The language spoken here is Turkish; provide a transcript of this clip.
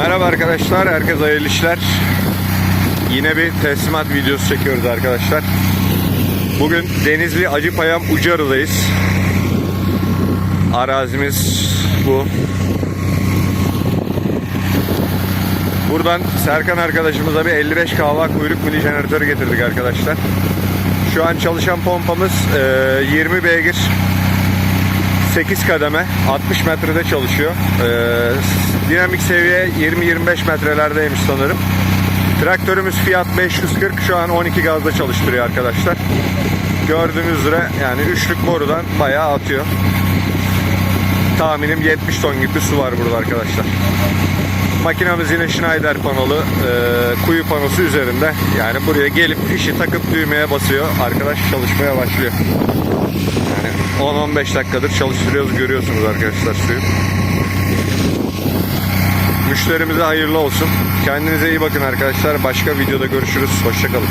Merhaba arkadaşlar, herkese hayırlı işler. Yine bir teslimat videosu çekiyoruz arkadaşlar. Bugün Denizli Acıpayam Ucarı'dayız. Arazimiz bu. Buradan Serkan arkadaşımıza bir 55 kahva kuyruk mini jeneratörü getirdik arkadaşlar. Şu an çalışan pompamız eee, 20 beygir 8 kademe 60 metrede çalışıyor. Ee, dinamik seviye 20-25 metrelerdeymiş sanırım. Traktörümüz Fiat 540 şu an 12 gazda çalıştırıyor arkadaşlar. Gördüğünüz üzere yani üçlük borudan bayağı atıyor. Tahminim 70 ton gibi su var burada arkadaşlar. Makinamız yine Schneider panolı, e, kuyu panosu üzerinde. Yani buraya gelip fişi takıp düğmeye basıyor. Arkadaş çalışmaya başlıyor. Yani 10-15 dakikadır çalıştırıyoruz görüyorsunuz arkadaşlar suyu. Müşterimize hayırlı olsun. Kendinize iyi bakın arkadaşlar. Başka videoda görüşürüz. Hoşçakalın.